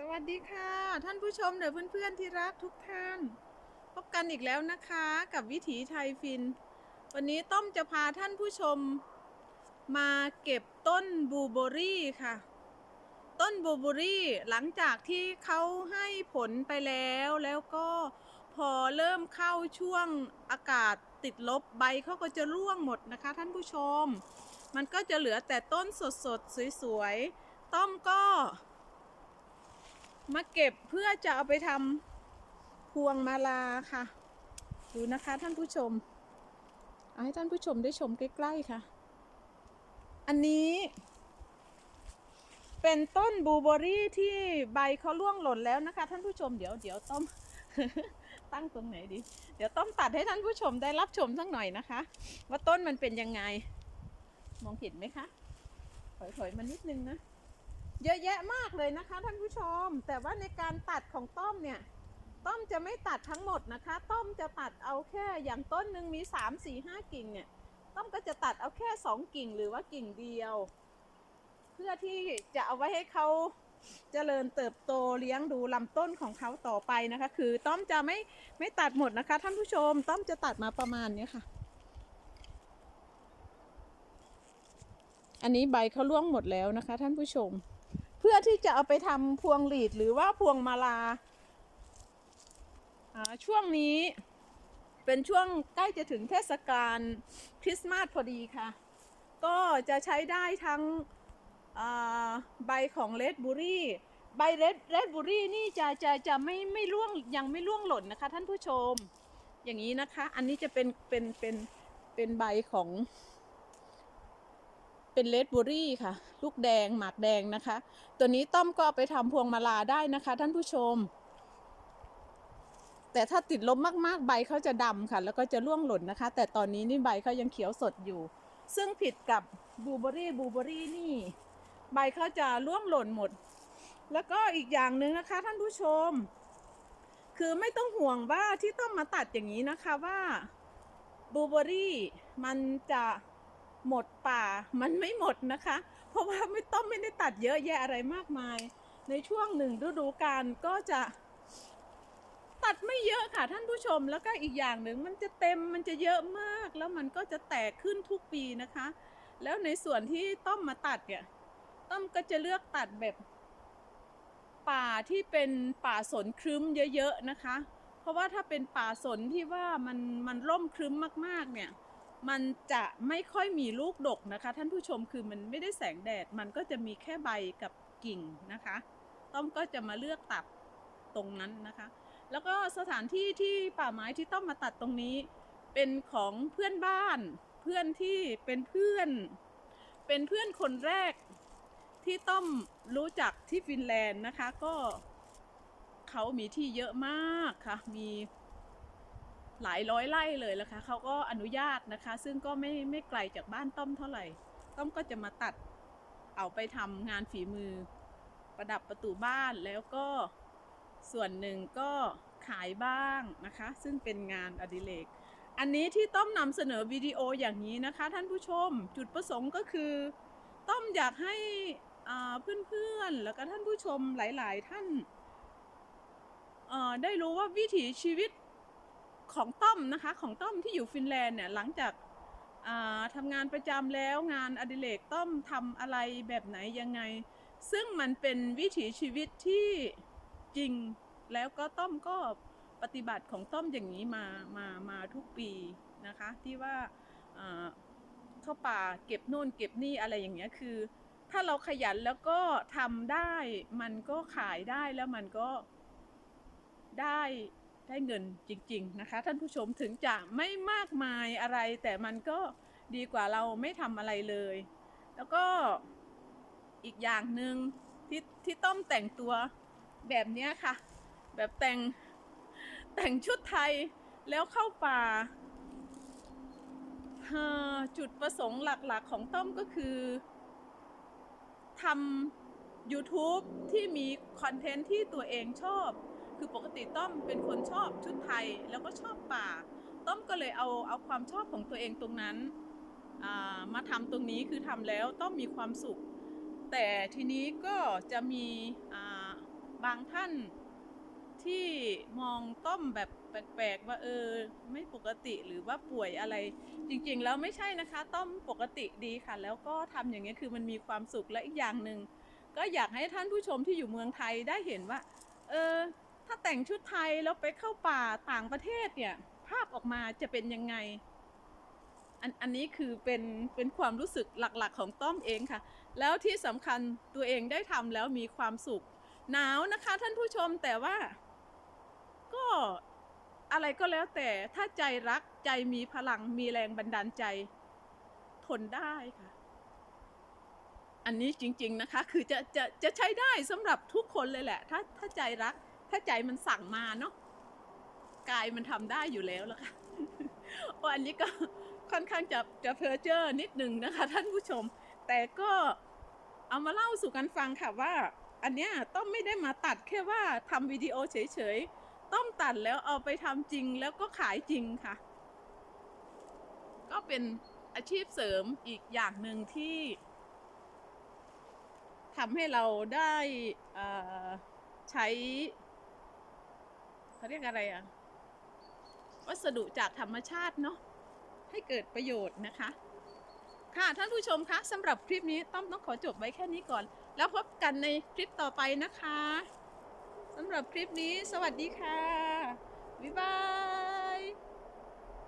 สวัสดีค่ะ ท่านผู้ชมเดี๋ยวเพื่อนๆที่รักทุกท่าน พบกันอีกแล้วนะคะกับวิถีไทยฟิน วันนี้ต้อมจะพาท่านผู้ชม มาเก็บต้นบูเบอรี่ค่ะ ต้นบูเบอรี่หลังจากที่เขาให้ผลไปแล้วแล้วก็พอเริ่มเข้าช่วงอากาศติดลบใบเขาก็จะร่วงหมดนะคะ ท่านผู้ชม มันก็จะเหลือแต่ต้นสดๆสวยๆต้อมก็ มาเก็บเพื่อจะเอาไปทำพวงมาลาค่ะ ดูนะคะท่านผู้ชมเอาให้ท่านผู้ชมได้ชมใกล้ๆค่ะ อันนี้ เป็นต้นบลูเบอรี่ที่ใบเขาร่วงหล่นแล้วนะคะ ท่านผู้ชมเดี๋ยวเดี๋ยวต้อมตั้งตรงไหนดี เดี๋ยวต้อมตัดให้ท่านผู้ชมได้รับชมสักหน่อยนะคะ ว่าต้นมันเป็นยังไง มองเห็นไหมคะถอยๆมานิดนึงนะ เยอะแยะมากเลยนะคะท่านผู้ชม แต่ว่าในการตัดของต้อมเนี่ย ต้อมจะไม่ตัดทั้งหมดนะคะ ต้อมจะตัดเอาแค่อย่างต้นหนึ่งมี 3 4 5 กิ่งเนี่ย ต้อมก็จะตัดเอาแค่ 2 กิ่งหรือว่ากิ่งเดียว เพื่อที่จะเอาไว้ให้เขาเจริญเติบโตเลี้ยงดูลำต้นของเขาต่อไปนะคะ คือต้อมจะไม่ไม่ตัดหมดนะคะ ท่านผู้ชม ต้อมจะตัดมาประมาณนี้ค่ะ อันนี้ใบเขาร่วงหมดแล้วนะคะ ท่านผู้ชม พื่อที่จะเอาไปทำพวงหลีดหรือว่าพวงมาลาช่วงนี้เป็นช่วงใกล้จะถึงเทศกาลคริสต์มาสพอดีค่ะ ก็จะใช้ได้ทั้งใบของเลดบุรี่ใบเลดเลดบุรี่นี่จะจะจะไม่ไม่ร่วงยังไม่ร่วงหล่นนะคะ ท่านผู้ชม อย่างนี้นะคะ อันนี้จะเป็นเป็นเป็นเป็นใบของ เป็นเลดบอรี่ค่ะ ลูกแดงหมากแดงนะคะ ตัวนี้ต้อมก็เอาไปทำพวงมาลาได้นะคะ ท่านผู้ชม แต่ถ้าติดลมมากๆใบเขาจะดำค่ะ แล้วก็จะร่วงหล่นนะคะ แต่ตอนนี้นี่ใบเขายังเขียวสดอยู่ ซึ่งผิดกับบูเบอรี่บูเบอรี่นี่ ใบเขาจะร่วงหล่นหมด แล้วก็อีกอย่างหนึ่งนะคะ ท่านผู้ชม คือไม่ต้องห่วงว่าที่ต้องมาตัดอย่างนี้นะคะว่าบูเบอรี่มันจะ หมดป่ามันไม่หมดนะคะ เพราะว่าไม่ต้องไม่ได้ตัดเยอะแยะอะไรมากมาย ในช่วงหนึ่งฤดูกาลก็จะตัดไม่เยอะค่ะท่านผู้ชมแล้วก็อีกอย่างหนึ่งมันจะเต็มมันจะเยอะมาก แล้วมันก็จะแตกขึ้นทุกปีนะคะ แล้วในส่วนที่ต้อมมาตัดเนี่ยต้อมก็จะเลือกตัดแบบป่าที่เป็นป่าสนครึ้มเยอะๆนะคะ เพราะว่าถ้าเป็นป่าสนที่ว่ามันมันร่มครึ้มมากๆเนี่ย มันจะไม่ค่อยมีลูกดกนะคะ ท่านผู้ชมคือมันไม่ได้แสงแดด มันก็จะมีแค่ใบกับกิ่งนะคะ ต้อมก็จะมาเลือกตัดตรงนั้นนะคะ แล้วก็สถานที่ที่ป่าไม้ที่ต้อมมาตัดตรงนี้ เป็นของเพื่อนบ้าน เพื่อนที่เป็นเพื่อน เป็นเพื่อนคนแรกที่ต้อมรู้จักที่ฟินแลนด์นะคะ ก็เขามีที่เยอะมากค่ะ มี หลายร้อยไร่เลยละคะเขาก็อนุญาตนะคะ ซึ่งก็ไม่ไม่ไกลจากบ้านต้อมเท่าไหร่ ต้อมก็จะมาตัดเอาไปทำงานฝีมือ ประดับประตูบ้านแล้วก็ส่วนหนึ่งก็ขายบ้างนะคะ ซึ่งเป็นงานอดิเรกอันนี้ที่ต้อมนำเสนอวิดีโออย่างนี้นะคะ ท่านผู้ชมจุดประสงค์ก็คือ ต้อมอยากให้เพื่อนๆ แล้วก็ท่านผู้ชมหลาย ๆ ท่านได้รู้ว่าวิถีชีวิต ของต้อมนะคะ ของต้อมที่อยู่ฟินแลนด์เนี่ยหลังจากาทำงานประจำแล้วงานอดิเรกต้อมทำอะไรแบบไหนยังไง ซึ่งมันเป็นวิถีชีวิตที่จริงแล้วก็ต้อมก็ปฏิบัติของต้อมอย่างนี้มามามาทุกปีนะคะ ที่ว่าอ่าเข้าป่าเก็บโน่นเก็บนี่อะไรอย่างเงี้ยคือ ถ้าเราขยันแล้วก็ทำได้ มันก็ขายได้แล้วมันก็ได้ ได้เงินจริง ๆนะคะ ท่านผู้ชมถึงจะไม่มากมายอะไร แต่มันก็ดีกว่าเราไม่ทำอะไรเลย แล้วก็อีกอย่างหนึ่งที่ที่ต้อมแต่งตัวแบบเนี้ยค่ะ แบบแต่งแต่งชุดไทยแล้วเข้าป่าจุดประสงค์หลักๆของต้อมก็คือทำ YouTube ที่มีคอนเทนต์ที่ตัวเองชอบ คือปกติต้อมเป็นคนชอบชุดไทยแล้วก็ชอบป่า ต้อมก็เลยเอาเอาความชอบของตัวเองตรงนั้นามาทำตรงนี้คือทำแล้วต้อมมีความสุข แต่ทีนี้ก็จะมีาบางท่านที่มองต้อมแบบแปลกๆว่าเออไม่ปกติหรือว่าป่วยอะไร จริงๆแล้วไม่ใช่นะคะ ต้อมปกติดีค่ะ แล้วก็ทำอย่างนี้คือมันมีความสุขและอีกอย่างหนึ่งก็อยากให้ท่านผู้ชมที่อยู่เมืองไทยได้เห็นว่า เออ ถ้าแต่งชุดไทยแล้วไปเข้าป่าต่างประเทศเนี่ย ภาพออกมาจะเป็นยังไง อันอันนี้คือเป็นเป็นความรู้สึกหลักๆของต้อมเองค่ะ แล้วที่สำคัญตัวเองได้ทำแล้วมีความสุข หนาวนะคะท่านผู้ชมแต่ว่า ก็อะไรก็แล้วแต่ถ้าใจรักใจมีพลังมีแรงบันดาลใจ ทนได้ค่ะ อันนี้จริง ๆนะคะ คือจะจะจะใช้ได้สำหรับทุกคนเลยแหละ ถ้าถ้าใจรัก ถ้าใจมันสั่งมาเนาะกายมันทำได้อยู่แล้วล่ะค่ะโอ้อันนี้ก็ค่อนข้างจะจะเพอเจอร์นิดหนึ่งนะคะ ท่านผู้ชม แต่ก็เอามาเล่าสู่กันฟังค่ะว่า อันเนี้ยต้องไม่ได้มาตัดแค่ว่าทำวิดีโอเฉยๆ ต้องตัดแล้วเอาไปทำจริงแล้วก็ขายจริงค่ะ ก็เป็นอาชีพเสริมอีกอย่างหนึ่งที่ทำให้เราได้ใช้ เขาเรียกอะไรอะวัสดุจากธรรมชาติเนาะให้เกิดประโยชน์นะคะ ค่ะท่านผู้ชมคะสำหรับคลิปนี้ต้อมต้องขอจบไว้แค่นี้ก่อน แล้วพบกันในคลิปต่อไปนะคะสำหรับคลิปนี้ สวัสดีค่ะบ๊ายบาย